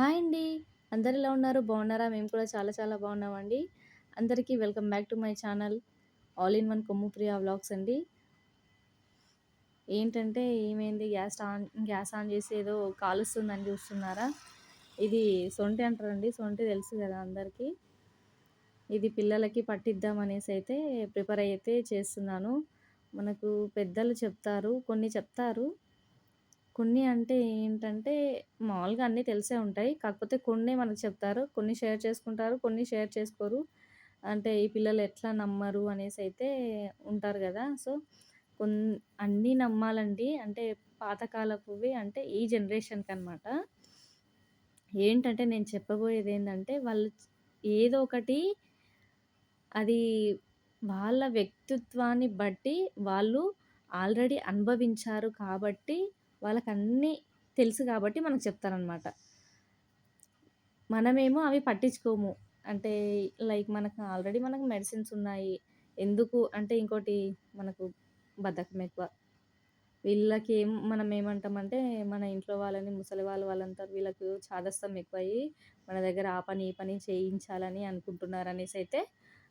Hi అండి. అందరు ఎలా ఉన్నారు? బాగున్నారా? మేము కూడా చాలా చాలా బాగున్నామండి. అందరికీ welcome back to my channel all in one Kommu Priya vlogs అండి. ఏంటంటే ఏమైంది గ్యాస్ ఆన్ గ్యాస్ ఆన్ చేసి ఏదో కాలుస్తుందని చూస్తున్నారా? ఇది సొంటి అంటారండి. సొంటి తెలుసు కదా అందరికీ. ఇది పిల్లలకి పట్టిద్దాం అనేసి అయితే ప్రిపేర్ అయితే చేస్తున్నాను. మనకు పెద్దలు చెప్తారు. కొన్ని చెప్తారు. కొన్ని అంటే ఏంటంటే మామూలుగా అన్నీ తెలిసే ఉంటాయి. కాకపోతే కొన్ని మనకు చెప్తారు. కొన్ని షేర్ చేసుకుంటారు. కొన్ని షేర్ చేసుకోరు. అంటే ఈ పిల్లలు ఎట్లా నమ్మరు అనేసి అయితే ఉంటారు కదా సో, కొన్ అన్నీ నమ్మాలండి. అంటే పాతకాలపువి అంటే ఈ జనరేషన్కి అనమాట ఏంటంటే నేను చెప్పబోయేది ఏంటంటే వాళ్ళు ఏదో ఒకటి అది వాళ్ళ వ్యక్తిత్వాన్ని బట్టి వాళ్ళు ఆల్రెడీ అనుభవించారు కాబట్టి వాళ్ళకన్నీ తెలుసు కాబట్టి మనకు చెప్తారనమాట. మనమేమో అవి పట్టించుకోము. అంటే లైక్ మనకు ఆల్రెడీ మనకు మెడిసిన్స్ ఉన్నాయి. ఎందుకు అంటే ఇంకోటి మనకు బద్ధకం ఎక్కువ. వీళ్ళకి ఏం మనం ఏమంటామంటే మన ఇంట్లో వాళ్ళని ముసలి వాళ్ళు వాళ్ళంతా వీళ్ళకు చాదస్తం ఎక్కువయ్యి మన దగ్గర ఆ పని, ఈ పని చేయించాలని అనుకుంటున్నారనేసి అయితే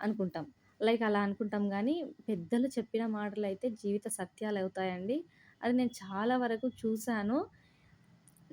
అనుకుంటాం. లైక్ అలా అనుకుంటాం కానీ పెద్దలు చెప్పిన మాటలు అయితే జీవిత సత్యాలు అవుతాయండి అది నేను చాలా వరకు చూశాను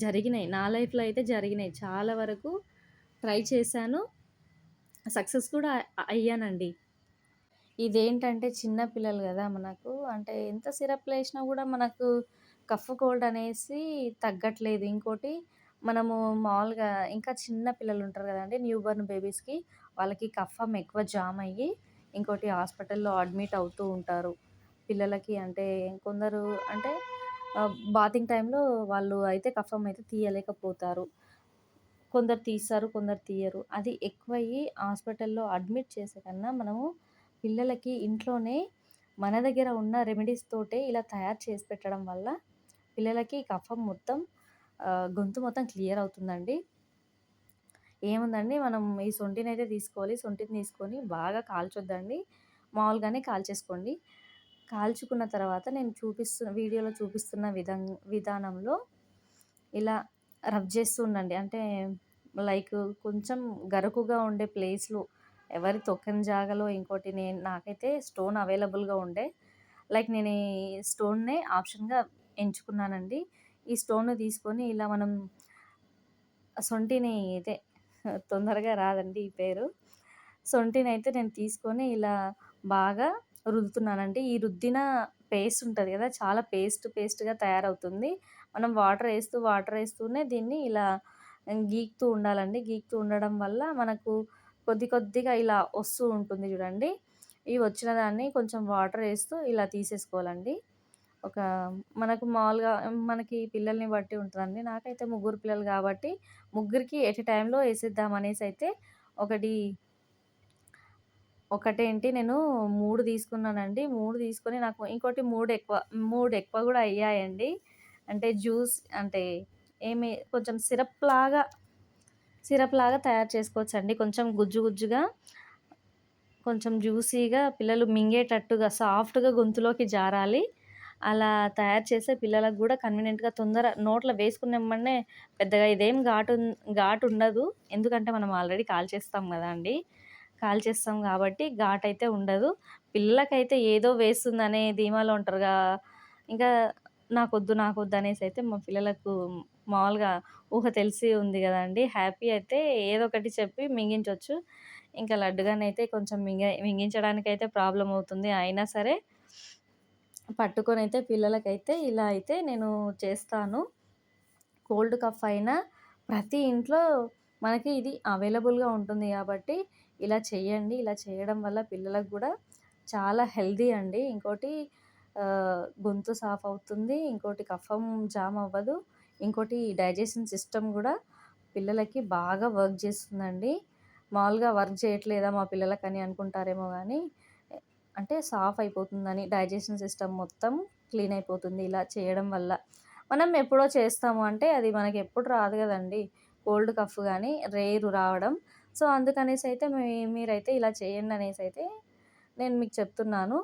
జరిగినాయి. నా లైఫ్‌లో అయితే జరిగినాయి. చాలా వరకు ట్రై చేశాను. సక్సెస్ కూడా అయ్యానండి. ఇదేంటంటే చిన్న పిల్లలు కదా మనకు అంటే ఎంత సిరప్‌లేసినా కూడా మనకు కఫ్, కోల్డ్ అనేసి తగ్గట్లేదు. ఇంకోటి మనము మామూలుగా ఇంకా చిన్న పిల్లలు ఉంటారు కదండి న్యూ బోర్న్ బేబీస్‌కి వాళ్ళకి కఫం ఎక్కువ జామ్ అయ్యి ఇంకోటి హాస్పిటల్‌లో అడ్మిట్ అవుతూ ఉంటారు. పిల్లలకి అంటే కొందరు అంటే బాతింగ్ టైంలో వాళ్ళు అయితే కఫం అయితే తీయలేకపోతారు. కొందరు తీస్తారు. కొందరు తీయరు. అది ఎక్కువయ్యి హాస్పిటల్‌లో అడ్మిట్ చేసే కన్నా మనము పిల్లలకి ఇంట్లోనే మన దగ్గర ఉన్న రెమెడీస్ తోటే ఇలా తయారు చేసి పెట్టడం వల్ల పిల్లలకి కఫం మొత్తం గొంతు మొత్తం క్లియర్ అవుతుందండి. ఏముందండి మనం ఈ సొంటినైతే తీసుకోవాలి. సొంటిని తీసుకొని బాగా కాల్చొద్దండి. మామూలుగానే కాల్చేసుకోండి. కాల్చుకున్న తర్వాత నేను చూపిస్తున్న వీడియోలో చూపిస్తున్న విధం విధానంలో ఇలా రబ్ చేస్తూ ఉండండి. అంటే లైక్ కొంచెం గరుకుగా ఉండే ప్లేస్లు ఎవరి తొక్కని జాగాలో ఇంకోటి నేను నాకైతే స్టోన్ అవైలబుల్‌గా ఉండే. లైక్ నేను ఈ స్టోన్‌నే ఆప్షన్‌గా ఎంచుకున్నానండి. ఈ స్టోన్ తీసుకొని ఇలా మనం సొంటిని ఇదే తొందరగా రాదండి ఈ పేరు. సొంటినైతే నేను తీసుకొని ఇలా బాగా రుద్దుతున్నానండి. ఈ రుద్దిన పేస్ట్ ఉంటుంది కదా! చాలా పేస్ట్ పేస్ట్‌గా తయారవుతుంది. మనం వాటర్ వేస్తూ వాటర్ వేస్తూనే దీన్ని ఇలా గీక్తూ ఉండాలండి. గీకుతూ ఉండడం వల్ల మనకు కొద్ది కొద్దిగా ఇలా వస్తూ ఉంటుంది చూడండి. ఇవి వచ్చిన దాన్ని కొంచెం వాటర్ వేస్తూ ఇలా తీసేసుకోవాలండి. ఒక మనకు మామూలుగా మనకి పిల్లల్ని బట్టి ఉంటుందండి నాకైతే ముగ్గురు పిల్లలు కాబట్టి ముగ్గురికి ఎట్ ఎ టైంలో వేసేద్దాం అనేసి అయితే ఒకటి ఒకటేంటి నేను మూడు తీసుకున్నానండి. మూడు తీసుకొని నాకు ఇంకోటి మూడు ఎక్కువ మూడు ఎక్కువ కూడా అయ్యాయండి. అంటే జ్యూస్ అంటే ఏమి కొంచెం సిరప్ లాగా సిరప్ లాగా తయారు చేసుకోవచ్చండి. కొంచెం గుజ్జు గుజ్జుగా కొంచెం జ్యూసీగా పిల్లలు మింగేటట్టుగా సాఫ్ట్‌గా గొంతులోకి జారాలి. అలా తయారు చేసే పిల్లలకు కూడా కన్వీనియంట్‌గా తొందర నోట్లో వేసుకునేమ్మనే పెద్దగా ఇదేం ఘాటు ఘాటు ఉండదు. ఎందుకంటే మనం ఆల్రెడీ కాల్చేస్తాం అండి కాల్చేస్తాం కాబట్టి ఘాట్ అయితే ఉండదు. పిల్లలకైతే ఏదో వేస్తుందనే ధీమాలో ఉంటారుగా ఇంకా నాకొద్దు నాకొద్దు అనేసి అయితే మా పిల్లలకు మామూలుగా ఊహ తెలిసి ఉంది కదండి హ్యాపీ అయితే ఏదో ఒకటి చెప్పి మింగించవచ్చు ఇంకా లడ్డుగానైతే కొంచెం మింగ మింగించడానికైతే ప్రాబ్లం అవుతుంది. అయినా సరే పట్టుకొని అయితే పిల్లలకైతే ఇలా అయితే నేను చేస్తాను. కోల్డ్ కఫ్ అయినా ప్రతి ఇంట్లో మనకి ఇది అవైలబుల్‌గా ఉంటుంది కాబట్టి ఇలా చేయండి. ఇలా చేయడం వల్ల పిల్లలకు కూడా చాలా హెల్దీ అండి. ఇంకోటి గొంతు సాఫ్ అవుతుంది. ఇంకోటి కఫం జామ్ అవ్వదు. ఇంకోటి డైజెషన్ సిస్టమ్ కూడా పిల్లలకి బాగా వర్క్ చేస్తుందండి. మామూలుగా వర్క్ చేయట్లేదా మా పిల్లలకని అనుకుంటారేమో కానీ అంటే సాఫ్ అయిపోతుందని డైజెషన్ సిస్టమ్ మొత్తం క్లీన్ అయిపోతుంది ఇలా చేయడం వల్ల. మనం ఎప్పుడో చేస్తాము అంటే అది మనకి ఎప్పుడు రాదు కదండి కోల్డ్ కఫ్ కానీ రేరు రావడం. సో, అందుకనేసి అయితే మీ మీరైతే ఇలా చేయండి అనేసి అయితే నేను మీకు చెప్తున్నాను.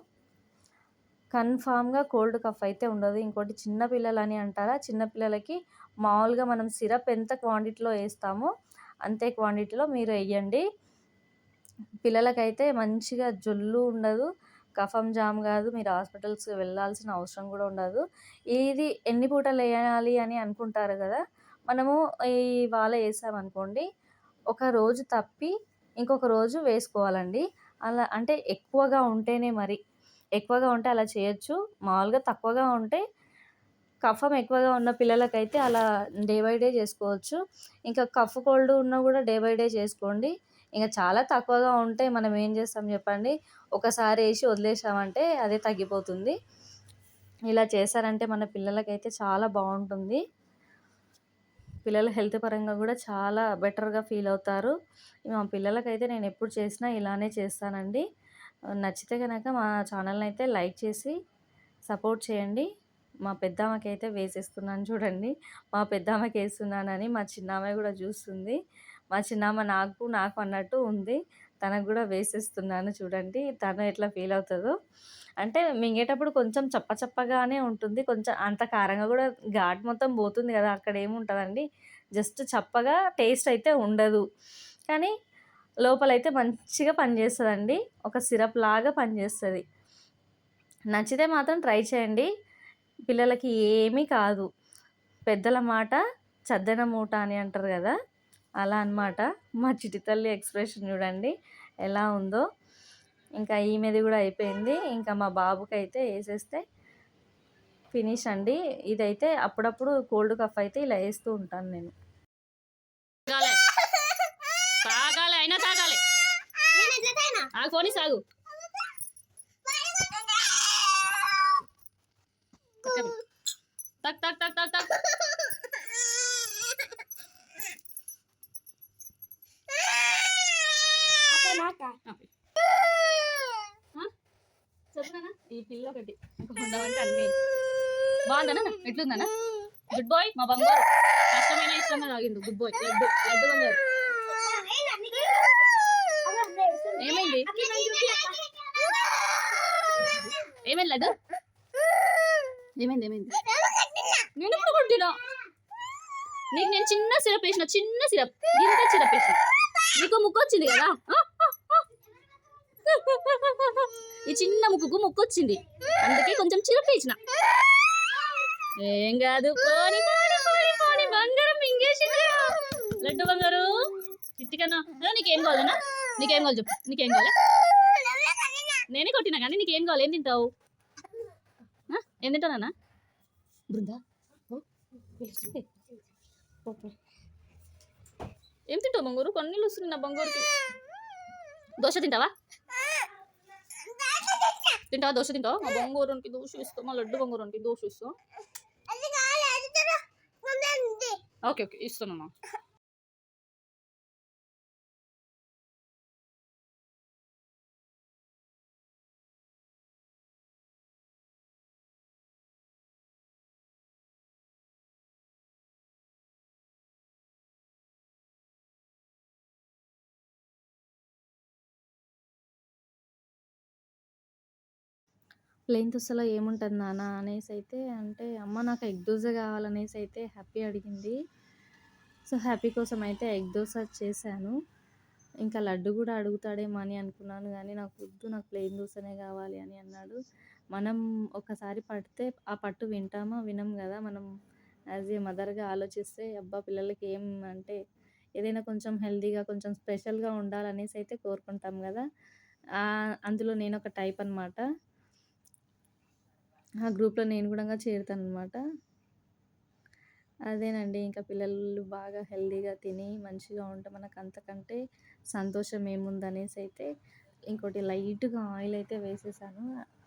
కన్ఫామ్‌గా కోల్డ్ కఫ్ అయితే ఉండదు. ఇంకోటి చిన్న పిల్లలని అంటారా? చిన్నపిల్లలకి మామూలుగా మనం సిరప్ ఎంత క్వాంటిటీలో వేస్తామో అంతే క్వాంటిటీలో మీరు వేయండి పిల్లలకైతే మంచిగా జొల్లు ఉండదు కఫం జామ్ కాదు మీరు హాస్పిటల్స్కి వెళ్ళాల్సిన అవసరం కూడా ఉండదు ఇది ఎన్ని పూటలు వేయాలి అని అనుకుంటారు కదా మనము ఇవాళ వేసామనుకోండి ఒక రోజు తప్పి ఇంకొక రోజు వేసుకోవాలండి. అలా అంటే ఎక్కువగా ఉంటేనే మరి. ఎక్కువగా ఉంటే అలా చేయొచ్చు. మామూలుగా తక్కువగా ఉంటే కఫం ఎక్కువగా ఉన్న పిల్లలకైతే అలా డే బై డే చేసుకోవచ్చు. ఇంకా కఫ్ కోల్డ్ ఉన్నా కూడా డే బై డే చేసుకోండి. ఇంకా చాలా తక్కువగా ఉంటే మనం ఏం చేస్తాం చెప్పండి? ఒకసారి వేసి వదిలేసామంటే అదే తగ్గిపోతుంది. ఇలా చేశారంటే మన పిల్లలకైతే చాలా బాగుంటుంది. పిల్లల హెల్త్ పరంగా కూడా చాలా బెటర్గా ఫీల్ అవుతారు. మా పిల్లలకైతే నేను ఎప్పుడు చేసినా ఇలానే చేస్తానండి. నచ్చితే కనుక మా ఛానల్ని అయితే లైక్ చేసి సపోర్ట్ చేయండి. మా పెద్దమ్మకి అయితే వేసేస్తున్నాను చూడండి. మా పెద్దమ్మకి వేస్తున్నానని మా చిన్నామె కూడా చూస్తుంది. మా చిన్నామ్మ నాకు నాకు అన్నట్టు ఉంది. తనకు కూడా వేసేస్తున్నాను చూడండి తను ఎట్లా ఫీల్ అవుతుందో. అంటే మింగేటప్పుడు కొంచెం చప్ప చప్పగానే ఉంటుంది కొంచెం అంత కారంగా కూడా ఘాట్ మొత్తం పోతుంది కదా అక్కడ ఏముంటుందండి? జస్ట్ చప్పగా టేస్ట్ అయితే ఉండదు. కానీ లోపలైతే మంచిగా పనిచేస్తుందండి ఒక సిరప్ లాగా పనిచేస్తుంది. నచ్చితే మాత్రం ట్రై చేయండి పిల్లలకి ఏమీ కాదు. పెద్దల మాట చద్దన మూట అని అంటారు కదా అలా అనమాట మా చిటి తల్లి ఎక్స్ప్రెషన్ చూడండి ఎలా ఉందో. ఇంకా ఈమెది కూడా అయిపోయింది. ఇంకా మా బాబుకి అయితే వేసేస్తే ఫినిష్ అండి. ఇదైతే అప్పుడప్పుడు కోల్డ్ కఫ్ అయితే ఇలా వేస్తూ ఉంటాను నేను. తాగాలి. అయినా తాగాలి. ఆ సాగు. తక్ తక్ తక్ తక్ తక్. ఈ పిల్ల ఒకటి ఉండవంటే అన్ని బాగుందనా? ఎట్లుందనా? గుడ్ బాయ్ మా బంగారు. కష్టమైన ఇష్టంగా తాగిండు. Good boy Laddu. లడ్డు బంగారు. ఏమైంది? ఏమైంది లడ్డు? ఏమైంది ఏమైంది? నేను ఎప్పుడు కొట్టినా? నీకు నేను చిన్న సిరప్ వేసిన చిన్న సిరప్. ఇంత సిరప్ వేసిన. నీకు ముక్కు వచ్చింది కదా ఈ చిన్న ముక్కుకు ముక్కు వచ్చింది అందుకే కొంచెం చిరపేసిన ఏం కాదు పోని పోని పోని పోని బంగారం మింగేసింది. లడ్డు బంగారు. ఇట్టికన్నా నీకేం కావాలన్నా నీకేం కావాలి చెప్పు. నీకేం కావాలి? నేనే కొట్టినా కానీ నీకేం కావాలి? ఏం తింటావు? ఏం తింటానన్నా బృందా? ఏం తింటావు బంగారు? కొన్ని వస్తుంది నా బంగారుకి. దోశ తింటావా? తింటావా? దోశ తింటావా? మా బంగారునికి దోశ ఇస్తాం మా లడ్డు బంగారునికి దోశ ఇస్తాం. ఓకే ఓకే ఇస్తానన్నా. ప్లెయిన్ దోశలో ఏముంటుంది నాన్న అనేసి అయితే అంటే అమ్మ నాకు ఎగ్ దోశ కావాలనేసి అయితే హ్యాపీ అడిగింది. సో హ్యాపీ కోసం అయితే ఎగ్ దోశ చేశాను. ఇంకా లడ్డు కూడా అడుగుతాడేమో అని అనుకున్నాను. కానీ నాకు వద్దు నాకు ప్లెయిన్ దోశనే కావాలి అని అన్నాడు. మనం ఒకసారి పడితే ఆ పట్టు వింటామా? వినం కదా. మనం యాజ్ ఏ మదర్గా ఆలోచిస్తే అబ్బా పిల్లలకి ఏం అంటే ఏదైనా కొంచెం హెల్దీగా కొంచెం స్పెషల్గా ఉండాలనేసి అయితే కోరుకుంటాం కదా. అందులో నేను ఒక టైప్ అనమాట ఆ గ్రూప్లో నేను కూడా చేరుతాను అనమాట అదేనండి ఇంకా పిల్లలు బాగా హెల్దీగా తిని మంచిగా ఉంటే మనకు అంతకంటే సంతోషం ఏముందనేసి అయితే ఇంకోటి లైట్గా ఆయిల్ అయితే వేసేసాను.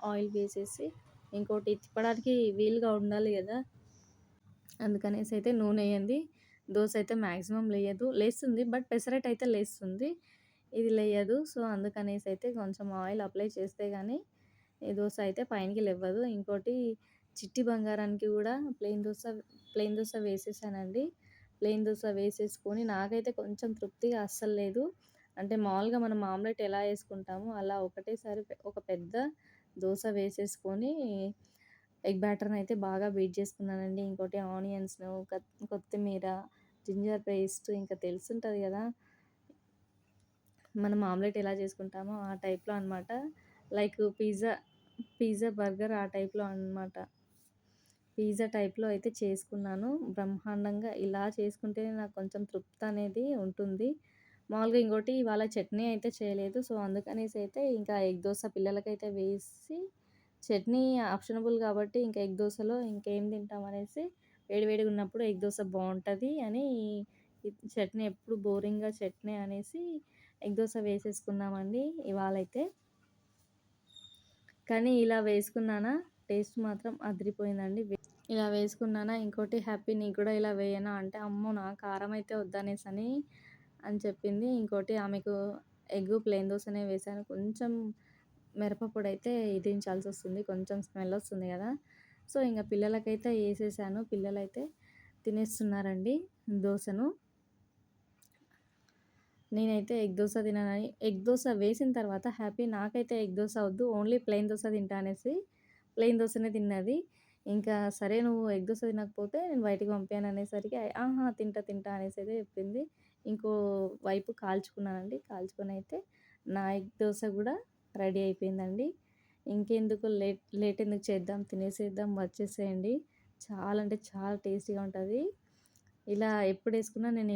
ఆయిల్ వేసేసి ఇంకోటి తిప్పడానికి వీలుగా ఉండాలి కదా. అందుకనేసి అయితే నూనె వేయండి. దోశ అయితే మ్యాక్సిమం లేయదు. లేస్తుంది బట్ పెసరట్ అయితే లేస్తుంది. ఇది లేయదు. సో అందుకనేసి అయితే కొంచెం ఆయిల్ అప్లై చేస్తే కానీ దోశ అయితే పైనకి లేవ్వదు. ఇంకోటి చిట్టి బంగారానికి కూడా ప్లెయిన్ దోశ ప్లెయిన్ దోశ వేసేసానండి. ప్లెయిన్ దోశ వేసేసుకొని నాకైతే కొంచెం తృప్తిగా అస్సలు లేదు. అంటే మామూలుగా మనం ఆమ్లెట్ ఎలా వేసుకుంటామో అలా ఒకటేసారి ఒక పెద్ద దోశ వేసేసుకొని ఎగ్ బ్యాటర్ని అయితే బాగా బీట్ చేసుకున్నానండి. ఇంకోటి ఆనియన్స్ను కొత్తిమీర జింజర్ పేస్ట్ ఇంకా తెలుసుంటుంది కదా. మనం ఆమ్లెట్ ఎలా చేసుకుంటామో ఆ టైప్లో అనమాట లైక్ పిజ్జా పిజ్జా బర్గర్ ఆ టైప్లో అనమాట పిజ్జా టైప్లో అయితే చేసుకున్నాను. బ్రహ్మాండంగా ఇలా చేసుకుంటేనే నాకు కొంచెం తృప్తి అనేది ఉంటుంది. మామూలుగా ఇంకోటి ఇవాళ చట్నీ అయితే చేయలేదు. సో అందుకనేసి అయితే ఇంకా ఎగ్ దోశ పిల్లలకైతే వేసి చట్నీ ఆప్షనబుల్ కాబట్టి ఇంకా ఎగ్ దోశలో ఇంకేం తింటాం అనేసి వేడివేడిగా ఉన్నప్పుడు ఎగ్ దోశ బాగుంటుంది అని చట్నీ ఎప్పుడు బోరింగ్గా చట్నీ అనేసి ఎగ్ దోశ వేసేసుకున్నామండి ఇవాళ అయితే. కానీ ఇలా వేసుకున్నానా? టేస్ట్ మాత్రం అదిరిపోయిందండి. ఇలా వేసుకున్నానా? ఇంకోటి హ్యాపీ నీకు కూడా ఇలా వేయనా? అంటే అమ్మో నా కారం అయితే వద్దనేసి అని అని చెప్పింది. ఇంకోటి ఆమెకు ఎగ్ ప్లేన్ దోశనే వేసాను కొంచెం మిరపపొడి అయితే ఇదించాల్సి వస్తుంది కొంచెం స్మెల్ వస్తుంది కదా. సో ఇంకా పిల్లలకైతే వేసేసాను. పిల్లలైతే తినేస్తున్నారండి దోశను నేనైతే ఎగ్ దోశ తినని ఎగ్ దోశ వేసిన తర్వాత హ్యాపీ నాకైతే ఎగ్ దోశ వద్దు. ఓన్లీ ప్లెయిన్ దోశ తింటా అనేసి ప్లెయిన్ దోశనే తిన్నది. ఇంకా సరే నువ్వు ఎగ్ దోశ తినకపోతే నేను బయటికి పంపాను అనేసరికి ఆహా తింటా తింటా అనేసి అయితే చెప్పింది. ఇంకో వైపు కాల్చుకున్నానండి. కాల్చుకొని అయితే నా ఎగ్ దోశ కూడా రెడీ అయిపోయిందండి. ఇంకెందుకు లేట్ లేట్ ఎందుకు చేద్దాం? తినేసేద్దాం వచ్చేసేయండి. చాలా అంటే చాలా టేస్టీగా ఉంటుంది. ఇలా ఎప్పుడు వేసుకున్నా నేను